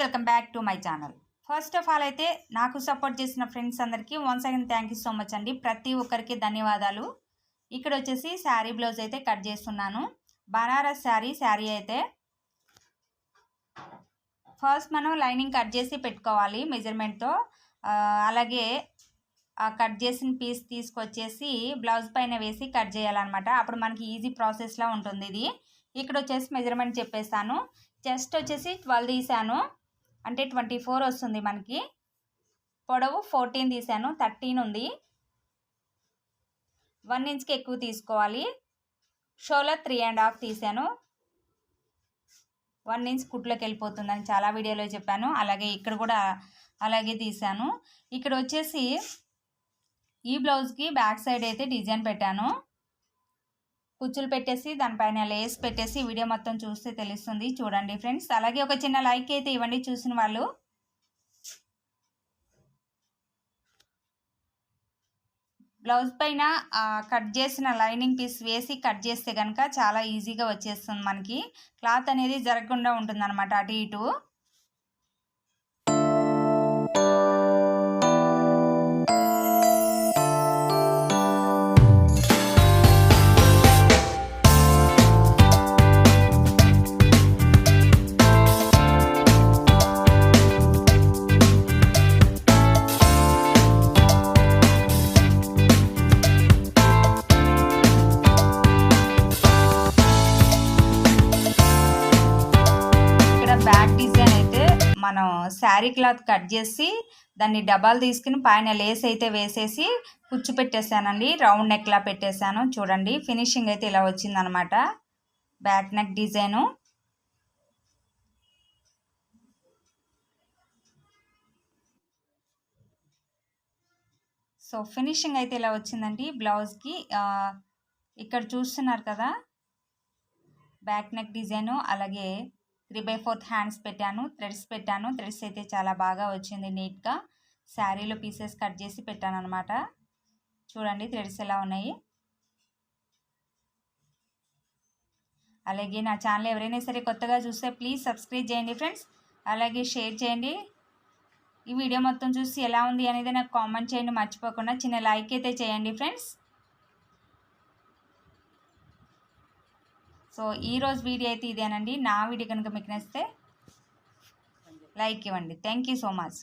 Welcome back to my channel. First of all అయితే నాకు support చేసిన ఫ్రెండ్స్ అందరికీ once again thank you so much అండి. ప్రతి ఒక్కరికి ధన్యవాదాలు. ఇక్కడ వచ్చేసి శారీ బ్లౌజ్ అయితే కట్ చేస్తున్నాను. బనారస్ శారీ శారీ అయితే ఫస్ట్ మనం లైనింగ్ కట్ చేసి పెట్టుకోవాలి మెజర్మెంట్తో. అలాగే ఆ కట్ చేసిన పీస్ తీసుకొచ్చేసి బ్లౌజ్ పైన వేసి కట్ చేయాలన్నమాట. అప్పుడు మనకి ఈజీ ప్రాసెస్లా ఉంటుంది ఇది. ఇక్కడ వచ్చేసి మెజర్మెంట్ చెప్పేస్తాను. చెస్ట్ వచ్చేసి ట్వెల్వ్ తీసాను. అంటే ట్వంటీ ఫోర్ వస్తుంది మనకి. పొడవు ఫోర్టీన్ తీసాను థర్టీన్ ఉంది. వన్ ఇంచ్కి ఎక్కువ తీసుకోవాలి. షోలో త్రీ అండ్ హాఫ్ తీసాను వన్ ఇంచ్ కుట్లోకి వెళ్ళిపోతుందని చాలా వీడియోలో చెప్పాను. అలాగే ఇక్కడ కూడా అలాగే తీసాను ఇక్కడ వచ్చేసి ఈ బ్లౌజ్కి బ్యాక్ సైడ్ అయితే డిజైన్ పెట్టాను. కుచ్చులు పెట్టేసి దానిపైన లేస్ పెట్టేసి వీడియో మొత్తం చూస్తే తెలుస్తుంది. చూడండి ఫ్రెండ్స్. అలాగే ఒక చిన్న లైక్ అయితే ఇవ్వండి చూసిన వాళ్ళు. బ్లౌజ్ పైన కట్ చేసిన లైనింగ్ పీస్ వేసి కట్ చేస్తే కనుక చాలా ఈజీగా వచ్చేస్తుంది మనకి. క్లాత్ అనేది జరగకుండా ఉంటుంది అనమాట అటు ఇటు. మనం శారీ క్లాత్ కట్ చేసి దాన్ని డబ్బాలు తీసుకుని పైన లేస్ అయితే వేసేసి కుచ్చు పెట్టేశానండి రౌండ్ నెక్లా పెట్టేశాను. చూడండి ఫినిషింగ్ అయితే ఇలా వచ్చిందనమాట. Back neck design. So finishing అయితే ఇలా వచ్చిందండి బ్లౌజ్కి. ఇక్కడ చూస్తున్నారు కదా? బ్యాక్ నెక్ డిజైను అలాగే త్రీ బై ఫోర్త్ హ్యాండ్స్ పెట్టాను థ్రెడ్స్ పెట్టాను. థ్రెడ్స్ అయితే చాలా బాగా వచ్చింది నీట్గా. శారీలో పీసెస్ కట్ చేసి పెట్టాను అనమాట చూడండి థ్రెడ్స్ ఎలా ఉన్నాయి. అలాగే నా ఛానల్ ఎవరైనా సరే కొత్తగా చూస్తే ప్లీజ్ సబ్స్క్రైబ్ చేయండి ఫ్రెండ్స్. అలాగే షేర్ చేయండి. ఈ వీడియో మొత్తం చూసి ఎలా ఉంది అనేది నాకు కామెంట్ చేయండి. మర్చిపోకుండా చిన్న లైక్ అయితే చేయండి ఫ్రెండ్స్. సో ఈరోజు వీడియో అయితే ఇదేనండి. నా వీడియో కనుక మీకు నచ్చితే లైక్ ఇవ్వండి. Thank you so much